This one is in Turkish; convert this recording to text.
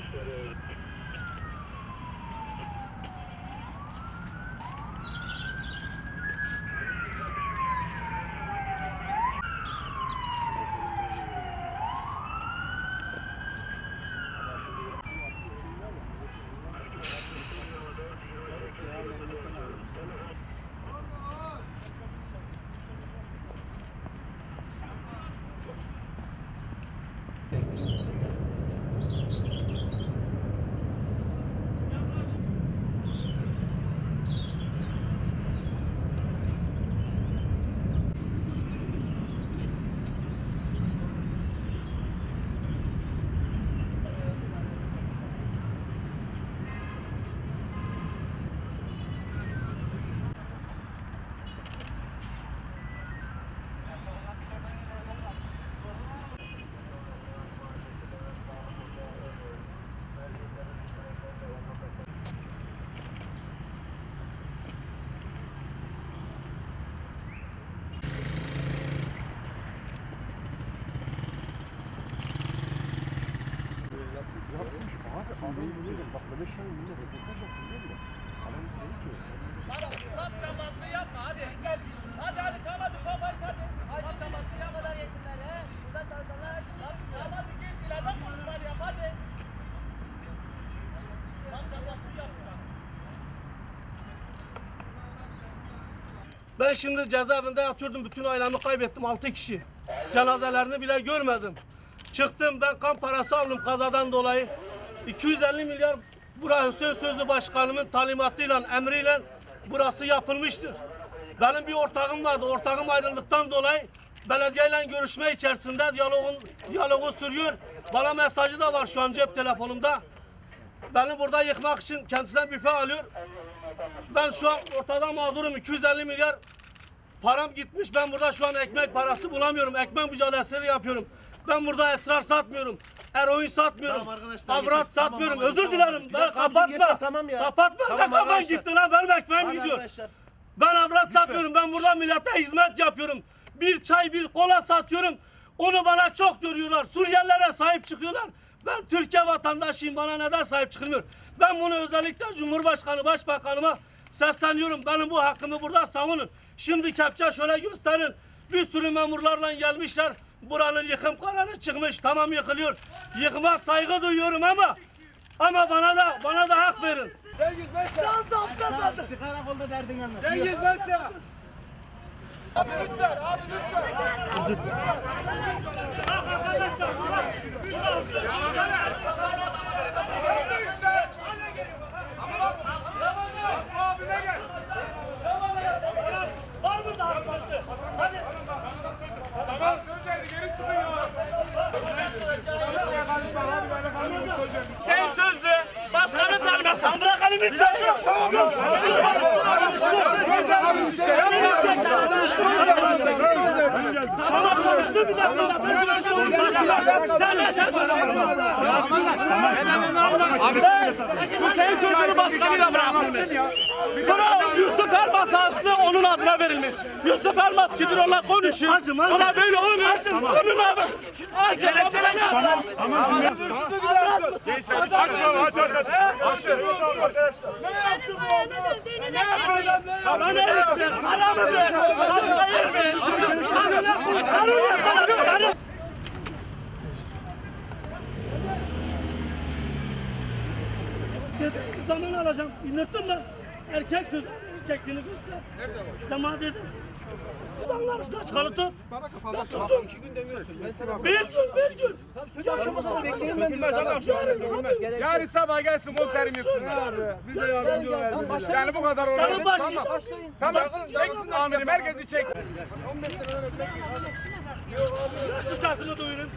Thank you. Ben şimdi cezaevinde yatıyordum. Bütün ailemi kaybettim. 6 kişi. Cenazelerini bile görmedim. Çıktım ben kan parası aldım kazadan dolayı. 250 milyar Burak Hüseyin Sözlü Başkanımın talimatıyla, emriyle burası yapılmıştır. Benim bir ortağım vardı. Ortağım ayrıldıktan dolayı belediyeyle görüşme içerisinde diyalogun, diyalogu sürüyor. Bana mesajı da var şu an cep telefonumda. Beni burada yıkmak için kendisinden büfe alıyor. Ben şu an ortada mağdurum 250 milyar param gitmiş. Ben burada şu an ekmek parası bulamıyorum. Ekmek mücadelesi yapıyorum. Ben burada esrar satmıyorum. Eroin satmıyorum. Tamam arkadaşlar, Avrat yeter. satmıyorum. Tamam, Özür tamam. dilerim. Bir Ben abicim, kapatma. yeter, tamam ya. Kapatma. Tamam ne kafan arkadaşlar. gitti lan? Benim ekmeğim Hadi gidiyor. arkadaşlar. Ben avrat satmıyorum. Ben burada millete hizmet yapıyorum. Bir çay, bir kola satıyorum. Onu bana çok görüyorlar. Suriyelilere sahip çıkıyorlar. Ben Türkiye vatandaşıyım. Bana neden sahip çıkılmıyor? Ben bunu özellikle Cumhurbaşkanı, Başbakanıma sesleniyorum. Benim bu hakkımı burada savunun. Şimdi kepçe şöyle gösterin. Bir sürü memurlarla gelmişler. Buranın yıkım kararı çıkmış. Tamam yıkılıyor. Yıkıma saygı duyuyorum ama ama bana da bana da hak verin. karakolda derdin anlat. Cengiz Mesya. Abi lütfen, abi lütfen. Abime içeri. Tamam konuştum bir dakika. Sen ne sen Abi Hüseyin Sözlü'nün başkanıyla bırakılmış. Buna Yusuf Elmas aslı onun adına verilmiş. Yusuf Elmas gidir onunla konuşuyor. Ona böyle olur. Onun abi. Acele Tamam. Tamam. Aç aç aç aç. Benim ayağımın döndüğünü de çekeyim. Bana ne yapıyorsun? Paramı ver. Hastayı ver. Sarı Dedim ki zaman alacağım. Dinlettin lan. Erkek sözü çektiğini göster. Nerede var? Zaman dedim. Adamlar arasında çıkalı tut. Ben tuttum. İki gün demiyorsun. Bir gün, bir gün. Yaşımı diyor. Yarın abi. Yarın sabah gelsin komiserim yapsınlar. Bize yardımcı olalım. Yani bu kadar olur. Tamam başlayacağım. Tamam. Çek amirim herkesi çek. Nasıl sesimi duyurun?